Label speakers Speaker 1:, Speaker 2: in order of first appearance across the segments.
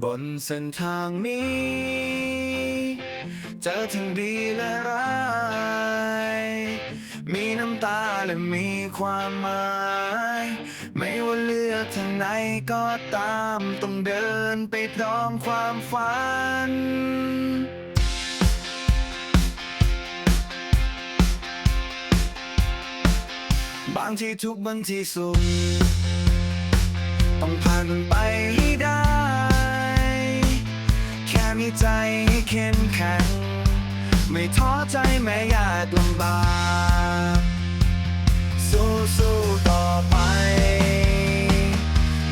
Speaker 1: บนเส้นทางนี้ เจอทั้งดีและร้าย มีน้ำตาและมีความหมาย ไม่ว่าเลือกทางไหนก็ตามต้องเดินไปพร้อมความฝัน บางทีทุกข์บางทีสุขต้องผ่านมันไป มีใจให้เข้มแข็ง ไม่ท้อใจแม้ยากลำบากสู้สู้ต่อไป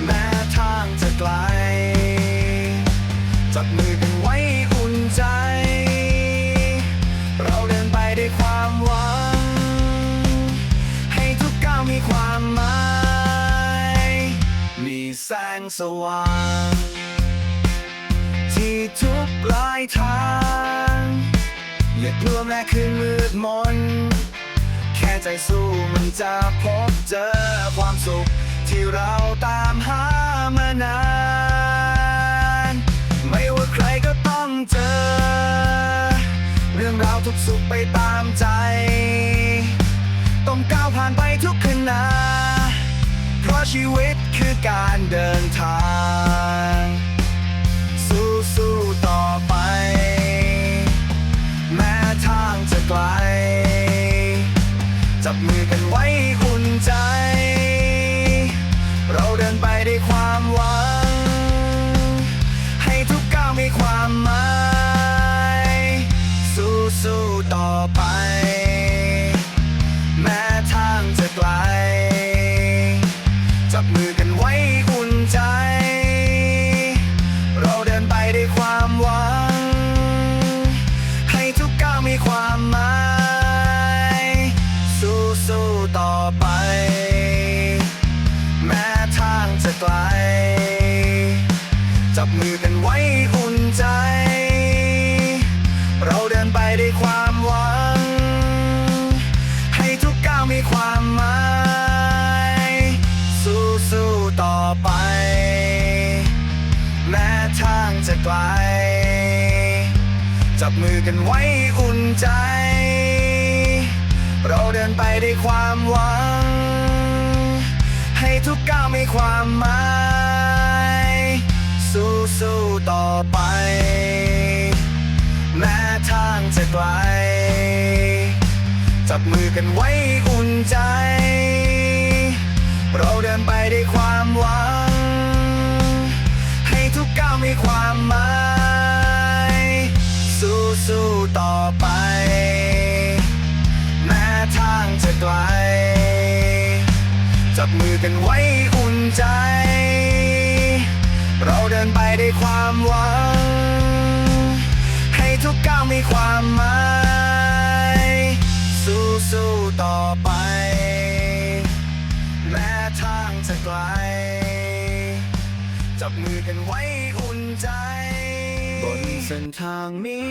Speaker 1: แม้ทางจะไกล จับมือกันไว้อุ่นใจ เราเดินไปด้วยความหวัง ให้ทุกก้าวมีความหมาย มีแสงสว่าง ที่ทุกปลายทางอย่ากลัวแม้คืนมืดมน แค่ใจสู้มันจะพบเจอความสุข ที่เราตามหามานาน ไม่ว่าใครก็ต้องเจอ เรื่องราวทุกสุขไปตามใจ ต้องก้าวผ่านไปทุกขณะเพราะชีวิตคือการเดินทาง ไกล จับมือกัน ไกล จับมือกันไว้อุ่นใจ เราเดินไปด้วยความหวัง ให้ทุกก้าวมีความหมาย สู้สู้ต่อไป แม้ทางจะไกล จับมือกันไว้อุ่นใจ เราเดินไปด้วยความหวัง มีความหมาย สู้สู้ต่อไป แม้ทางจะไกล จับมือกันไว้อุ่นใจ เราเดินไปด้วยความหวัง ให้ทุกก้าวมีความหมาย สู้สู้ต่อไป แม้ทางจะไกล จับมือกันไว้อุ่นใจ เราเดินไปด้วยความหวัง ให้ทุกก้าวมีความหมาย สู้สู้ต่อไป แม้ทางจะไกล จับมือกันไว้อุ่นใจ บนเส้นทางนี้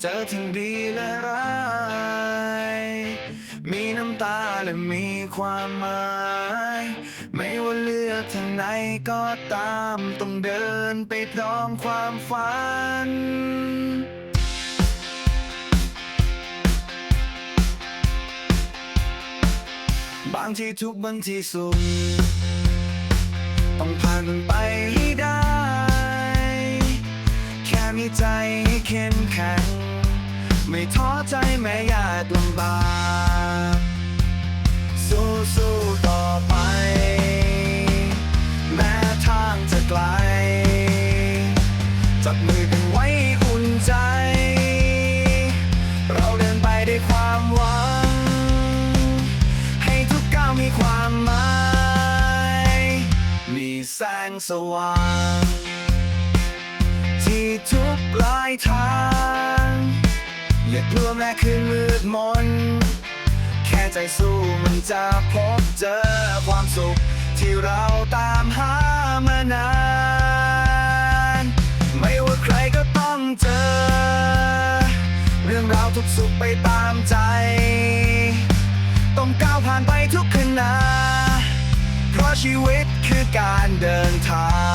Speaker 1: เจอทั้งดีและร้าย มีน้ำตาและมีความหมาย ไม่ว่าเลือกทางไหนก็ตามต้องเดินไปพร้อมความฝันบางทีทุกบางทีสุขต้องผ่านมันไปให้ได้ แค่มีใจให้เข้มแข็ง ไม่ท้อใจแม้ยากลำบากสู้สู้ต่อไป แม้ทางจะไกล จับมือกันไว้อุ่นใจ เราเดินไปด้วยความหวัง ให้ทุกก้าวมีความหมาย มีแสงสว่าง ที่ทุกปลายทาง อย่ากลัวแม้คืนมืดมน แค่ใจสู้มันจะพบเจอความสุข ที่เราตามหามานาน ไม่ว่าใครก็ต้องเจอ เรื่องราวทุกสุขไปตามใจ ต้องก้าวผ่านไปทุกขณะเพราะชีวิตคือการเดินทาง